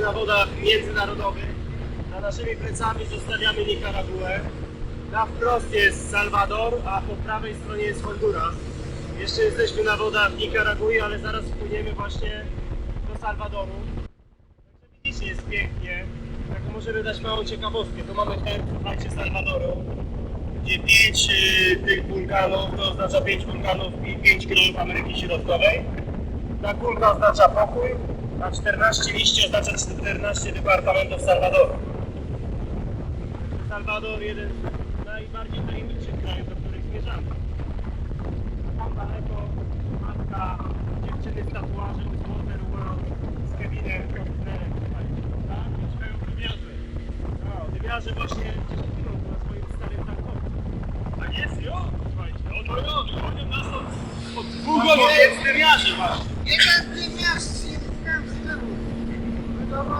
na wodach międzynarodowych. Za naszymi plecami zostawiamy Nikaraguę. Na wprost jest Salwador, a po prawej stronie jest Honduras. Jeszcze jesteśmy na wodach Nikaragui, ale zaraz wpłyniemy właśnie do Salwadoru. Także widzicie, jest pięknie. Tak możemy dać małą ciekawostkę. Tu mamy ten, słuchajcie, Salwadoru, gdzie pięć y, tych wulkanów, to oznacza pięć wulkanów i pięć krajów Ameryki Środkowej. Ta kulka oznacza pokój, a 14 liści oznacza 14 departamentów Salwadoru. Salwador jeden z najbardziej tajemniczych krajów, do których zmierzamy. Tam daleko matka dziewczyny z tatuażem z Water World z Kevinem Costnerem. Tak? Mieszkają Dywiarze. A, w Dywiarze właśnie dziewczyną na swoim starym tankowcu. Tak jest, jo! Słuchajcie, oto jo! Oni nas od, dwóch godzin jest w Dywiarze właśnie.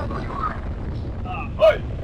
はい。